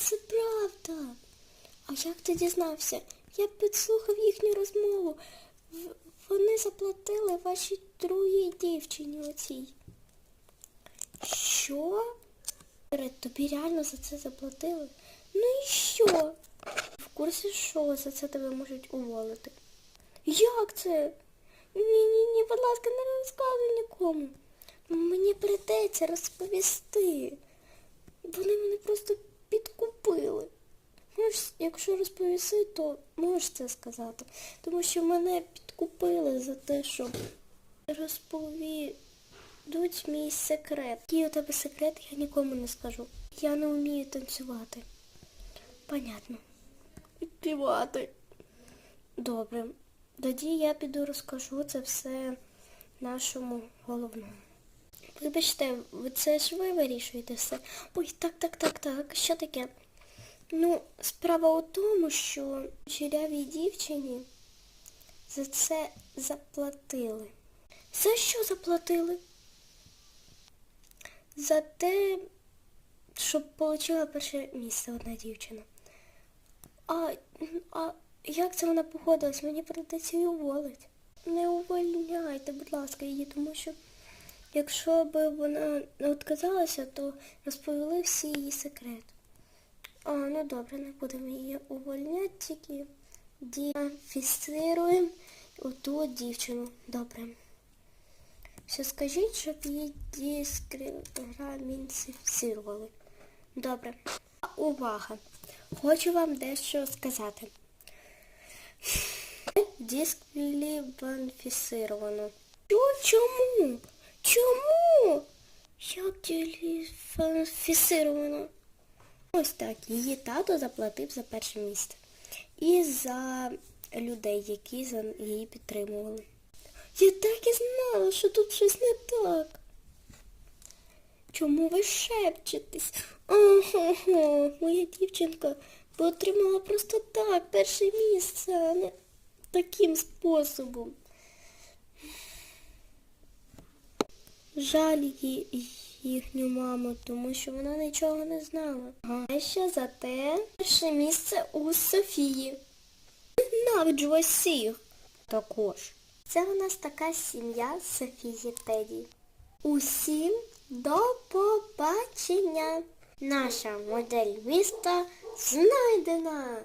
це правда. А як ти дізнався? Я підслухав їхню розмову. Вони заплатили вашій другій дівчині оцій. Що? Тобі реально за це заплатили? Ну і що? В курсі, що за це тебе можуть уволити? Як це? Ні, ні, ні, будь ласка, не розказуй нікому. Мені прийдеться розповісти. Вони мене просто підкупили. Можеш, якщо розповіси, то можеш це сказати. Тому що мене підкупили за те, що розповідуть мій секрет. Який у тебе секрет, я нікому не скажу. Я не вмію танцювати. Понятно. Співати. Добре. Тоді я піду розкажу це все нашому головному. Вибачте, ви це ж ви вирішуєте все. Ой, так, так, так, так. Що таке? Ну, справа у тому, що чирявій дівчині за це заплатили. За що заплатили? За те, щоб отримала перше місце одна дівчина. А, а як це вона погодилась? Мені прийдеться її уволити. Не увольняйте, будь ласка, її, тому що якщо б вона не відказалася, то розповіли всі її секрет. А, ну добре, не будемо її увольняти, тільки діфіцируємо оту дівчину. Добре. Все скажіть, щоб її дискримінцировали. Добре. Увага! Хочу вам дещо сказати. Дискваліфіцировано. Що? Чому? Чому? Як дискваліфіцировано? Ось так. Її тато заплатив за перше місце. І за людей, які за її підтримували. Я так і знала, що тут щось не так. Чому ви шепчетесь? Ага, моя дівчинка отримала просто так перше місце, а не таким способом. Жаль їхню маму, тому що вона нічого не знала. А ще зате перше місце у Софії. Ненавиджу усіх. Також. Це у нас така сім'я Софії Теді. Усім до побачення! Наша модель міста знайдена!